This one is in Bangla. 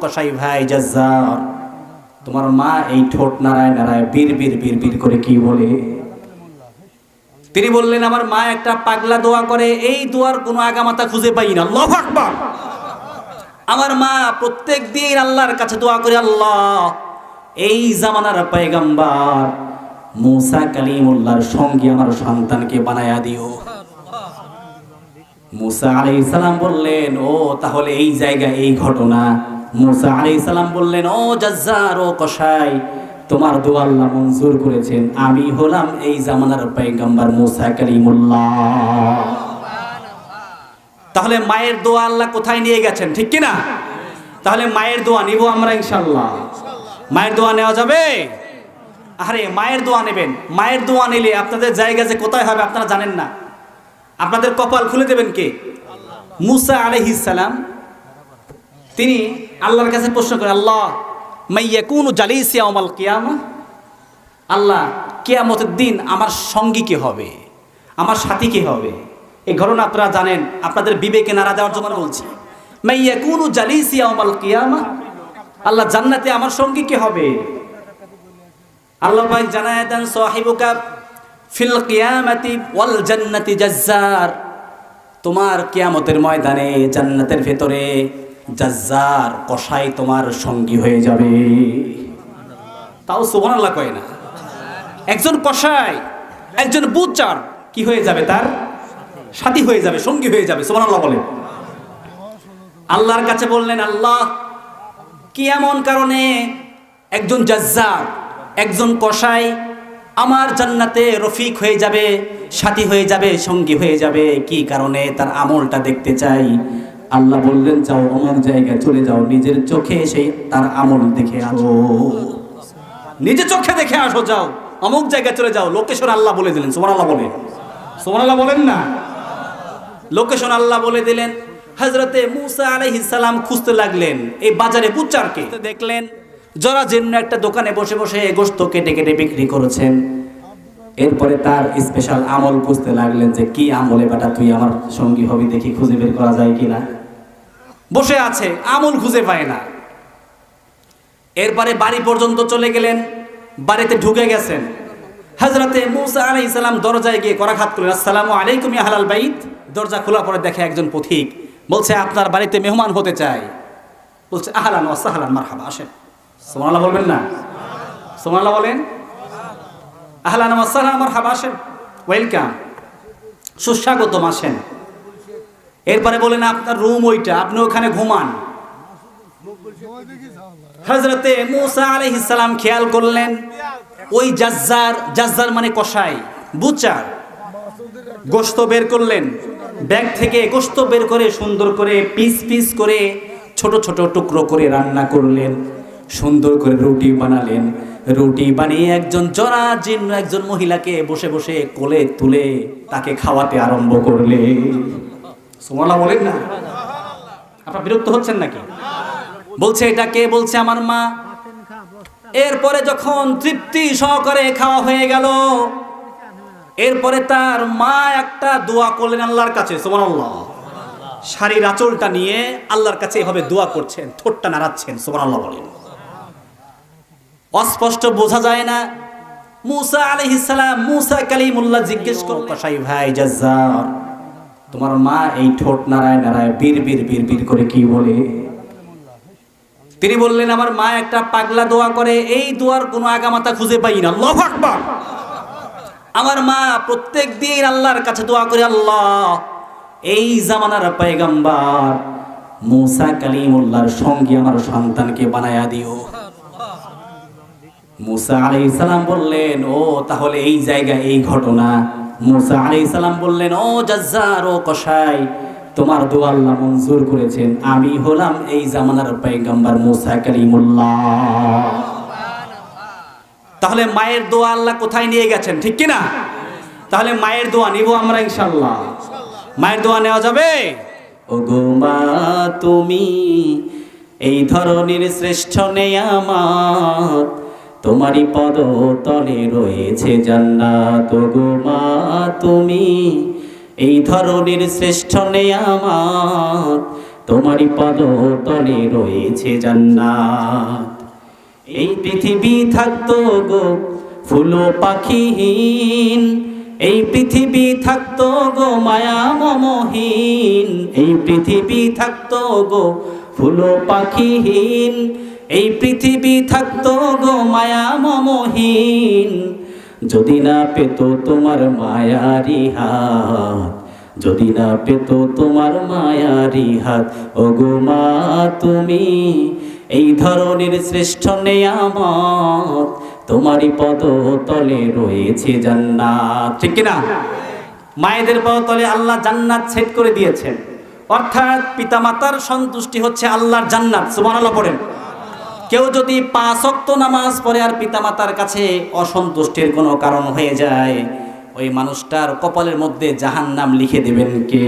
কসাই ভাই জাজ্জার, তোমার মা এই ঠোঁট নাড়ায় নাড়ায় বীর বীর বীর বীর করে কি বলে? তিনি বললেন, আমার মা একটা পাগলা দোয়া করে, এই দোয়ার কোনো আগামাতা খুঁজে পাই না। আল্লাহু আকবার। আমার মা প্রত্যেক দিন আল্লাহর কাছে দোয়া করে, আল্লাহ, এই জামানার পয়গাম্বার মুসা কালিমুল্লাহর সঙ্গে আমার সন্তানকে বানায়া দিও। মুসা আলাইহিস সালাম বললেন, ও, তাহলে এই জায়গা এই ঘটনা মুসা আলাইহিস সালাম বললেন, ও জাজ্জার, ও কসাই, তোমার দোয়া আল্লাহ মঞ্জুর করেছেন। আমি হলাম এই জামানার পয়গাম্বার মুসা কালিমুল্লাহ। তাহলে মায়ের দোয়া আল্লাহ কোথায় নিয়ে গেছেন, ঠিক কি না তাহলে মায়ের দোয়া নিব আমরা ইনশাল্লাহ মায়ের দোয়া নেওয়া যাবে? আরে, মায়ের দোয়া নেবেন। মায়ের দোয়া নিলে আপনাদের জায়গা যে কোথায় হবে আপনারা জানেন না। আপনাদের কপাল খুলে দেবেন কে? মুসা আলাইহিস সালাম তিনি আল্লাহর কাছে প্রশ্ন করেন, আল্লাহ মাইয়া কোন জালিসিয়া ওমাল কিয়ামা? আল্লাহ, কিয়ামতের দিন আমার সঙ্গী কে হবে? আমার সাথী কে হবে? এই ঘটনা আপনারা জানেন, আপনাদের বিবেকে নাড়া দেওয়ার জন্য বলছি। মাইয়া কোন জালিসিয়া ওমাল কিয়ামা? আল্লাহ, জান্নাতে আমার সঙ্গী কে হবে? আল্লাহ ভাই জানায় দেন, সাহিবুকা ফিল কিয়ামাতি ওয়াল জান্নাতি জাজ্জার। তোমার কিয়ামতের ময়দানে জান্নাতের ভেতরে জাজ্জার কসাই তোমার সঙ্গী হয়ে যাবে। তাও সুবহানাল্লাহ কয় না? একজন কসাই, একজন বুচার কি হয়ে যাবে তার? সাথী হয়ে যাবে, সঙ্গী হয়ে যাবে, সুবহানাল্লাহ বলে। আল্লাহর কাছে বললেন, আল্লাহ, কি এমন কারণে একজন জাজ্জার, একজন কসাই আমার জান্নাতে রফিক হয়ে যাবে, সাথী হয়ে যাবে, সঙ্গী হয়ে যাবে? কি কারণে তার আমলটা দেখতে চাই? আল্লাহ বললেন, যাও অমুক জায়গায় চলে যাও, নিজের চোখে সেই তার আমল দেখে আসো। নিজে চোখে দেখে আসো, যাও, অমুক জায়গায় চলে যাও, লোকেশন আল্লাহ বলে দিলেন সুমান আল্লাহ বলে। সুমান আল্লাহ বলেন না? লোকেশন আল্লাহ বলে দিলেন। হজরতে মুসা আলাইহিস সালাম খুঁজতে লাগলেন, এই বাজারে বুচারকে দেখলেন, জরা জীর্ণ একটা দোকানে বসে বসে গোস্ত কেটে কেটে বিক্রি করেছেন। এরপরে তার স্পেশাল আমল খুঁজতে লাগলেন যে, কি আমলে বেটা? তুই আমার সঙ্গী হবি দেখি খুঁজে বের করা যায় কিনা? বসে আছে, আমল খুঁজে পায় না। এরপরে বাড়ি পর্যন্ত চলে গেলেন, বাড়িতে ঢুকে গেছেন। হাজরাতে মুসা আলাইহিস সালাম দরজায় গিয়ে করাঘাত করলেন, আসসালামু আলাইকুম হালাল বাইত। দরজা খোলা পরে দেখে একজন পথিক বলছে, আপনার বাড়িতে মেহমান হতে চাই। বলছে, আহলান ওয়াসাহলান মারহাবা, আসেন। সুবহানাল্লাহ বলবেন না? সুবহানাল্লাহ বলেন? আহলান মারহাবা আসেন। ওয়েলকাম। সুস্বাগতম আসেন। এরপরে বলেন, আপনার রুম ওইটা, আপনি ওখানে ঘুমান। হজরতে মুসা আলাইহিস সালাম খেয়াল করলেন, ওই জাজ্জার জাজ্জার মানে কষাই বুচার। গোস্ত বের করলেন, ব্যাগ থেকে গোস্ত বের করে সুন্দর করে পিস পিস করে ছোট ছোট টুকরো করে রান্না করলেন, সুন্দর করে রুটি বানালেন। রুটি বানিয়ে একজন জরা জীর্ণ একজন মহিলাকে বসে বসে কোলে তুলে তাকে খাওয়াতে আরম্ভ করলে। সোমালা বলেন না? আপনার বিরক্ত হচ্ছেন নাকি? বলছে, এটা কে? বলছে, আমার মা। এরপরে যখন তৃপ্তি সহকারে খাওয়া হয়ে গেল, এরপরে তার মা একটা দোয়া করলেন আল্লাহর কাছে সোমান শাড়ির আঁচলটা নিয়ে আল্লাহর কাছে এভাবে দোয়া করছেন, ঠোঁটটা নাড়াচ্ছেন সোমান আল্লাহ বলেন। অস্পষ্ট বোঝা যায় না। মুসা আলাইহিস সালাম, মুসা কালিমুল্লাহ জিজ্ঞেস কসাই ভাই জাজ্জার, তোমার মা এই ঠোঁট নাড়ায় নাড়ায় বীর বীর বীর বীর করে কি বলে? তিনি বললেন, আমার মা একটা পাগলা দোয়া করে, এই দোয়ার কোনো আগামাতা খুঁজে পাই না। আল্লাহু আমার মা প্রত্যেক দিন আল্লাহর কাছে দোয়া করে, আল্লাহ, এই জামানার পয়গাম্বার মুসা কালিমুল্লাহর সঙ্গে আমার সন্তানকে বানায়া দিও। মুসা আলাইহিস সালাম বললেন, ও, তাহলে এই জায়গা এই ঘটনা। মুসা আলাইহিস সালাম বললেন, ও জাজ্জার, ও কসাই, তোমার দোয়া আল্লাহ মঞ্জুর করেছেন। আমি হলাম এই জামানার পয়গাম্বার মুসা কালিমুল্লাহ তাহলে মায়ের দোয়া আল্লাহ কোথায় নিয়ে গেছেন, ঠিক কি না তাহলে মায়ের দোয়া নিব আমরা ইনশাল্লাহ মায়ের দোয়া নেওয়া যাবে? ও গো মা, তুমি এই ধরনের শ্রেষ্ঠ নেয়ামাত তোমারই পদ তলে রয়েছে জান্নাত গো মা, তুমি এই ধরনের শ্রেষ্ঠ নেয়ামাত তোমারই পদ তলে রয়েছে জান্নাত। এই পৃথিবী থাকতো গো ফুলো পাখিহীন, এই পৃথিবী থাকতো গো মায়া মমহীন, এই পৃথিবী থাকতো গো ফুলো পাখিহীন এই পৃথিবী থাকতো গো মায়া মমহীন। যদি না পেত তোমার মায়ারি হাত, যদি না পেত তোমার মায়ারি হাত, ওগো মা তুমি, এই ধরনের শ্রেষ্ঠ নেয়ামত তোমারই পদ তলে রয়েছে জান্নাত। ঠিক কিনা? মায়েদের পদ তলে আল্লাহ জান্নাত সেট করে দিয়েছেন। অর্থাৎ পিতামাতার সন্তুষ্টি হচ্ছে আল্লাহর জান্নাত। সুবহানাল্লাহ পড়েন। কেউ যদি পাঁচ অক্ত নামাজ পড়ে আর পিতামাতার কাছে অসন্তুষ্টির কোনো কারণ হয়ে যায়, ওই মানুষটার কপালের মধ্যে জাহান নাম লিখে দেবেন কে?